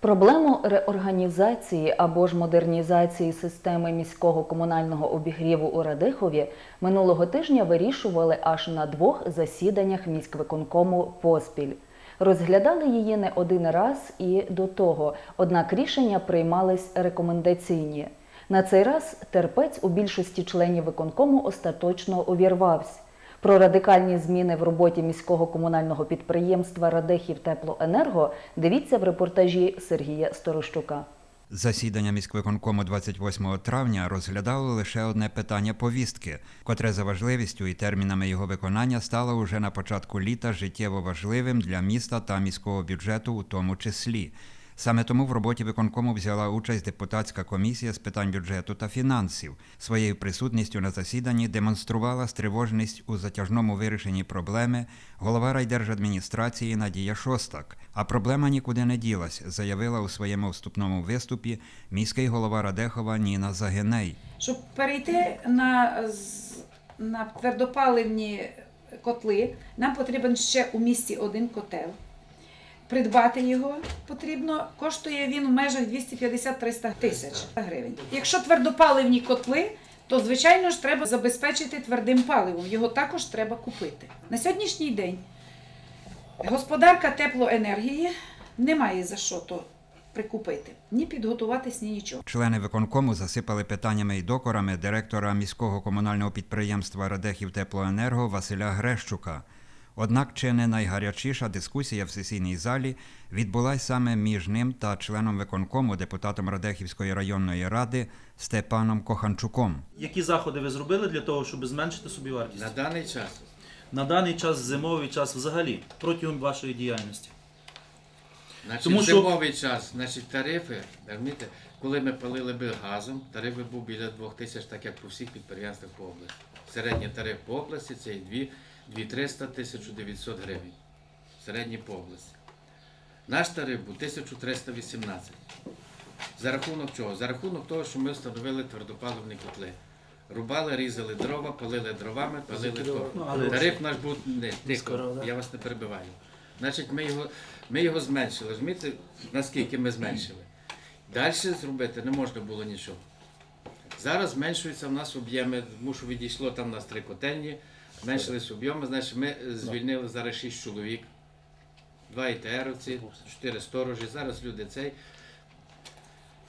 Проблему реорганізації або ж модернізації системи міського комунального обігріву у Радихові минулого тижня вирішували аж на двох засіданнях міськвиконкому поспіль. Розглядали її не один раз і до того, однак рішення приймались рекомендаційні. На цей раз терпець у більшості членів виконкому остаточно увірвався. Про радикальні зміни в роботі міського комунального підприємства Радехів Теплоенерго дивіться в репортажі Сергія Сторощука. Засідання міськвиконкому 28 травня розглядало лише одне питання повістки, котре за важливістю і термінами його виконання стало уже на початку літа життєво важливим для міста та міського бюджету у тому числі. Саме тому в роботі виконкому взяла участь депутатська комісія з питань бюджету та фінансів. Своєю присутністю на засіданні демонструвала стривоженість у затяжному вирішенні проблеми голова райдержадміністрації Надія Шостак. А проблема нікуди не ділась, заявила у своєму вступному виступі міський голова Радехова Ніна Загиней. Щоб перейти на, на твердопаливні котли, нам потрібен ще у місті один котел. Придбати його потрібно, коштує він в межах 250-300 тисяч гривень. Якщо твердопаливні котли, то звичайно ж треба забезпечити твердим паливом. Його також треба купити. На сьогоднішній день господарка теплоенергії не має за що то прикупити, ні підготуватись, ні нічого. Члени виконкому засипали питаннями і докорами директора міського комунального підприємства Радехів Теплоенерго Василя Грещука. Однак чи не найгарячіша дискусія в сесійній залі відбулася саме між ним та членом виконкому, депутатом Радехівської районної ради Степаном Коханчуком. Які заходи ви зробили для того, щоб зменшити собівартість? На даний час На даний час, зимовий час взагалі, протягом вашої діяльності. Значить, Тому що- зимовий час, значить, тарифи, розумієте, коли ми палили би газом, тарифи був біля 2 тисяч, так як по всіх підприємствах по області. Середній тариф по області це і 2 2300 1900 гривень. Середній по області. Наш тариф був 1318. За рахунок чого? За рахунок того, що ми встановили твердопаливні котли. Рубали, різали дрова, палили дровами, палили то. Ну, але- Тариф наш був не тихо, я вас не перебиваю. Значить, ми його, ми його зменшили. Розумієте, наскільки ми зменшили? Далі зробити не можна було нічого. Зараз зменшуються в нас об'єми, тому що відійшло там у нас три котельні, зменшились об'єми, значить ми звільнили зараз 6 чоловік, два ІТРовці, 4 сторожі, зараз люди цей.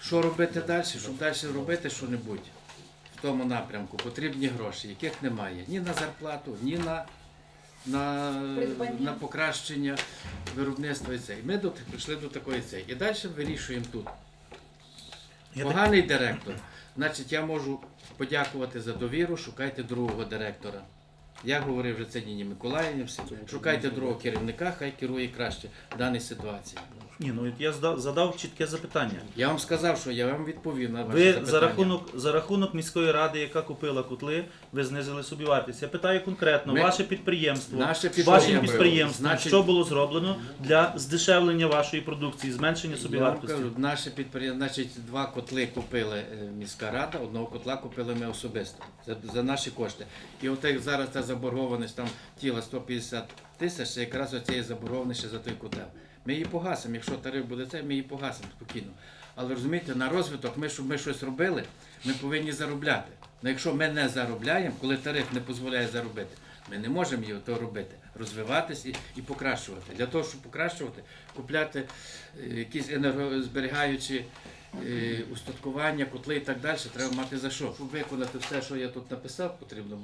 Що робити далі? Щоб далі робити що-небудь в тому напрямку, потрібні гроші, яких немає ні на зарплату, ні на, на, на покращення виробництва і це. І ми до, прийшли до такої цей. І далі вирішуємо тут. Поганий директор. Значить, я можу подякувати за довіру, шукайте другого директора. Я говорив вже це Ніні Миколаївні, всі. Шукайте другого керівника, хай керує краще в даній ситуації. Ні, ну я здав- задав чітке запитання. Я вам сказав, що я вам відповів на ваше Ви запитання. за рахунок, за рахунок міської ради, яка купила котли, ви знизили собівартість. Я питаю конкретно, Ми- ваше підприємство, Наше вашим підприємство, підприємством, значить- що було зроблено для здешевлення вашої продукції, зменшення Я вам собівартості? кажу, наше підприємство, значить, два котли купили е, міська рада, одного котла купили ми особисто за, за наші кошти. І от як зараз та заборгованість там тіла 150 тисяч, це якраз оцієї заборгованості за той котел. Ми її погасимо. Якщо тариф буде це, ми її погасимо спокійно. Але розумієте, на розвиток, ми, щоб ми щось робили, ми повинні заробляти. Ну якщо ми не заробляємо, коли тариф не дозволяє заробити, ми не можемо його то робити, розвиватись і, і покращувати. Для того, щоб покращувати, купляти е, якісь енергозберігаючі е, устаткування, котли і так далі, треба мати за що. Щоб виконати все, що я тут написав, потрібно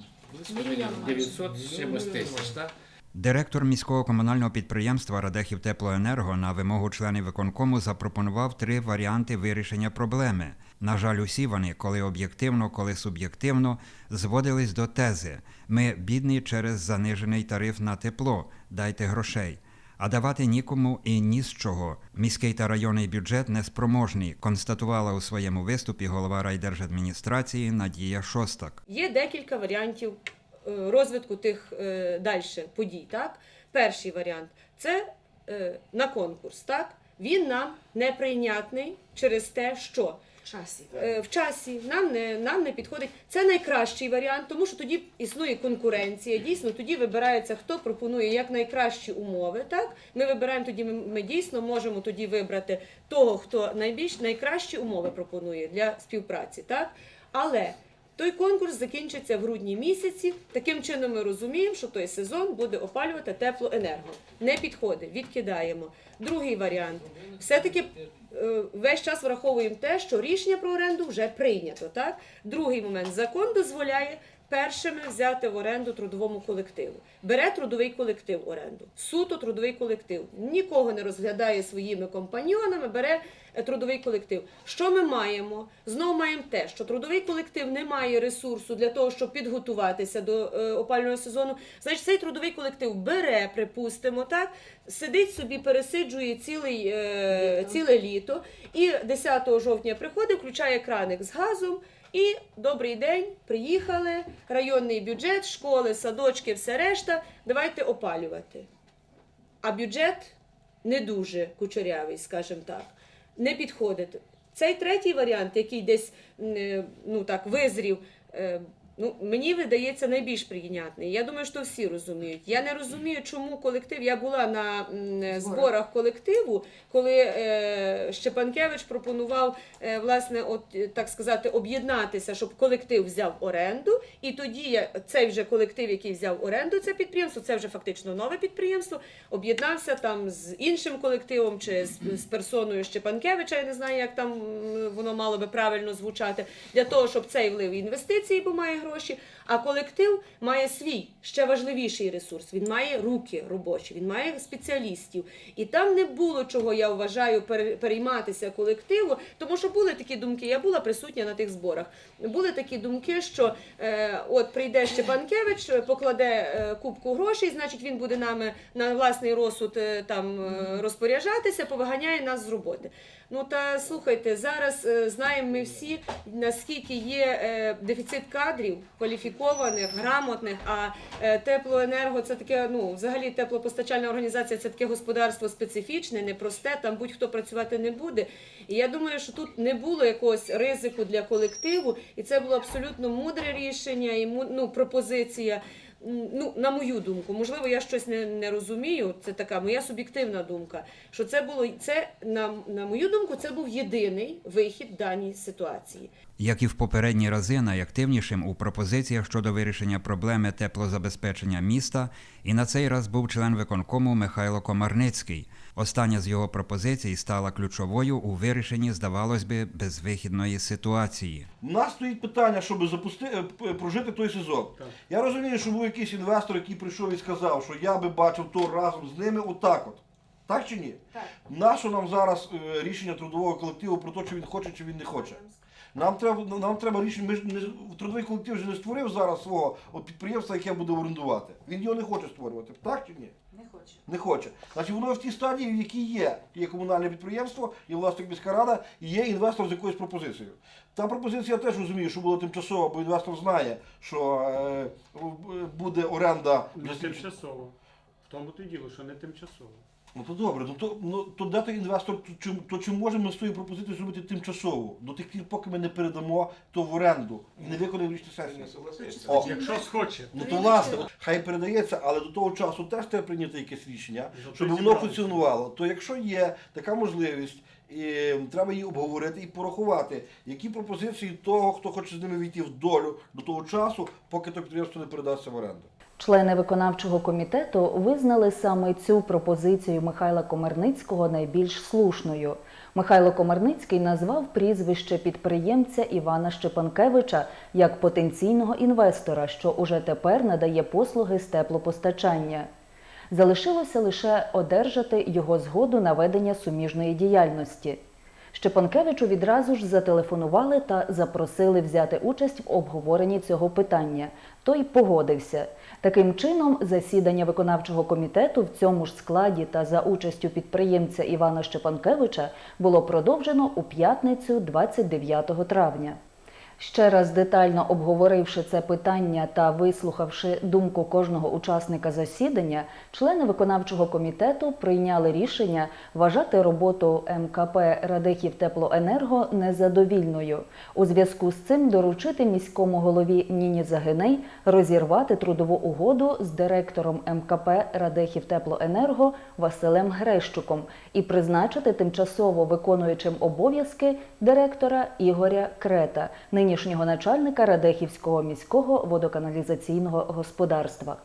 Мільйон мільйон 900 з чимось тисяч. Так? Директор міського комунального підприємства Радехів Теплоенерго на вимогу членів виконкому запропонував три варіанти вирішення проблеми. На жаль, усі вони, коли об'єктивно, коли суб'єктивно, зводились до тези: ми бідні через занижений тариф на тепло, дайте грошей. А давати нікому і ні з чого. Міський та районний бюджет неспроможний, констатувала у своєму виступі голова райдержадміністрації Надія Шостак. Є декілька варіантів е, розвитку тих е, далі подій. Так? Перший варіант це е, на конкурс. Так? Він нам неприйнятний через те, що часі. Е, в часі нам не, нам не підходить. Це найкращий варіант, тому що тоді існує конкуренція. Дійсно, тоді вибирається, хто пропонує як найкращі умови. Так ми вибираємо тоді. Ми, ми дійсно можемо тоді вибрати того, хто найбільш найкращі умови пропонує для співпраці. Так, але той конкурс закінчиться в грудні місяці. Таким чином ми розуміємо, що той сезон буде опалювати теплоенерго. Не підходить, відкидаємо. Другий варіант. Все-таки е, весь час враховуємо те, що рішення про оренду вже прийнято. Так? Другий момент. Закон дозволяє першими взяти в оренду трудовому колективу. Бере трудовий колектив оренду. Суто трудовий колектив. Нікого не розглядає своїми компаньйонами, бере е, трудовий колектив. Що ми маємо? Знову маємо те, що трудовий колектив не має ресурсу для того, щоб підготуватися до е, опалювального сезону. Значить, цей трудовий колектив бере, припустимо, так, сидить собі, пересиджує цілий, е, ціле літо, і 10 жовтня приходить, включає краник з газом. І добрий день, приїхали, районний бюджет, школи, садочки, все решта. Давайте опалювати. А бюджет не дуже кучерявий, скажімо так, не підходить. Цей третій варіант, який десь е, ну так визрів, е, ну мені видається найбільш прийнятний. Я думаю, що всі розуміють. Я не розумію, чому колектив. Я була на м, зборах колективу, коли е, Щепанкевич пропонував е, власне, от е, так сказати, об'єднатися, щоб колектив взяв оренду, і тоді я- цей вже колектив, який взяв оренду, це підприємство, це вже фактично нове підприємство, об'єднався там з іншим колективом чи з, з персоною Щепанкевича. Я не знаю, як там м, воно мало би правильно звучати, для того, щоб цей влив інвестиції, бо має гроші. А колектив має свій ще важливіший ресурс. Він має руки робочі, він має спеціалістів. І там не було чого, я вважаю, перейматися колективу, тому що були такі думки. Я була присутня на тих зборах. Були такі думки, що е, от прийде Щепанкевич, е, покладе е, кубку грошей, значить він буде нами на власний розсуд е, там е, розпоряджатися, повиганяє нас з роботи. Ну та слухайте, зараз е, знаємо ми всі, наскільки є е, дефіцит кадрів кваліфікованих, грамотних. А е, теплоенерго це таке, ну взагалі теплопостачальна організація це таке господарство специфічне, непросте. Там будь-хто працювати не буде. І я думаю, що тут не було якогось ризику для колективу, і це було абсолютно мудре рішення і ну, пропозиція. Ну, на мою думку, можливо, я щось не, не розумію. Це така моя суб'єктивна думка. Що це було це на, на мою думку, це був єдиний вихід в даній ситуації. Як і в попередні рази, найактивнішим у пропозиціях щодо вирішення проблеми теплозабезпечення міста, і на цей раз був член виконкому Михайло Комарницький. Остання з його пропозицій стала ключовою у вирішенні, здавалось би, безвихідної ситуації. У нас стоїть питання, щоб запусти, е, прожити той сезон. Я розумію, що якийсь інвестор, який прийшов і сказав, що я би бачив то разом з ними отак от. Так чи ні? Так. Нащо нам зараз е, рішення трудового колективу про те, чи він хоче, чи він не хоче? Нам треба, нам треба рішення. Ми ж не трудовий колектив вже не створив зараз свого от підприємства, яке буде орендувати. Він його не хоче створювати. Так чи ні? Не хочу. Не хоче. Значить, воно в тій стадії, в якій є. Є комунальне підприємство, є власник міська рада, і є інвестор з якоюсь пропозицією. Та пропозиція теж розумію, що була тимчасова, бо інвестор знає, що е, буде оренда Не тимчасово. В тому то й діло, що не тимчасово. Ну то добре, ну то, ну, то де той інвестор, то чи, то чи можемо ми свою пропозицію зробити тимчасово? До тих пір, поки ми не передамо то в оренду і не виконаємо річні сесії. О, Якщо схоче. Ну то власне, хай передається, але до того часу теж треба прийняти якесь рішення, Ну, щоб воно функціонувало. То якщо є така можливість, і треба її обговорити і порахувати, які пропозиції того, хто хоче з ними війти в долю до того часу, поки то підприємство не передасться в оренду. Члени виконавчого комітету визнали саме цю пропозицію Михайла Комарницького найбільш слушною. Михайло Комарницький назвав прізвище підприємця Івана Щепанкевича як потенційного інвестора, що уже тепер надає послуги з теплопостачання. Залишилося лише одержати його згоду на ведення суміжної діяльності. Щепанкевичу відразу ж зателефонували та запросили взяти участь в обговоренні цього питання. Той погодився. Таким чином, засідання виконавчого комітету в цьому ж складі та за участю підприємця Івана Щепанкевича було продовжено у п'ятницю 29 травня. Ще раз детально обговоривши це питання та вислухавши думку кожного учасника засідання, члени виконавчого комітету прийняли рішення вважати роботу МКП Радехів Теплоенерго незадовільною. У зв'язку з цим доручити міському голові Ніні Загиней розірвати трудову угоду з директором МКП Радехів Теплоенерго Василем Грещуком і призначити тимчасово виконуючим обов'язки директора Ігоря Крета, нинішнього начальника Радехівського міського водоканалізаційного господарства.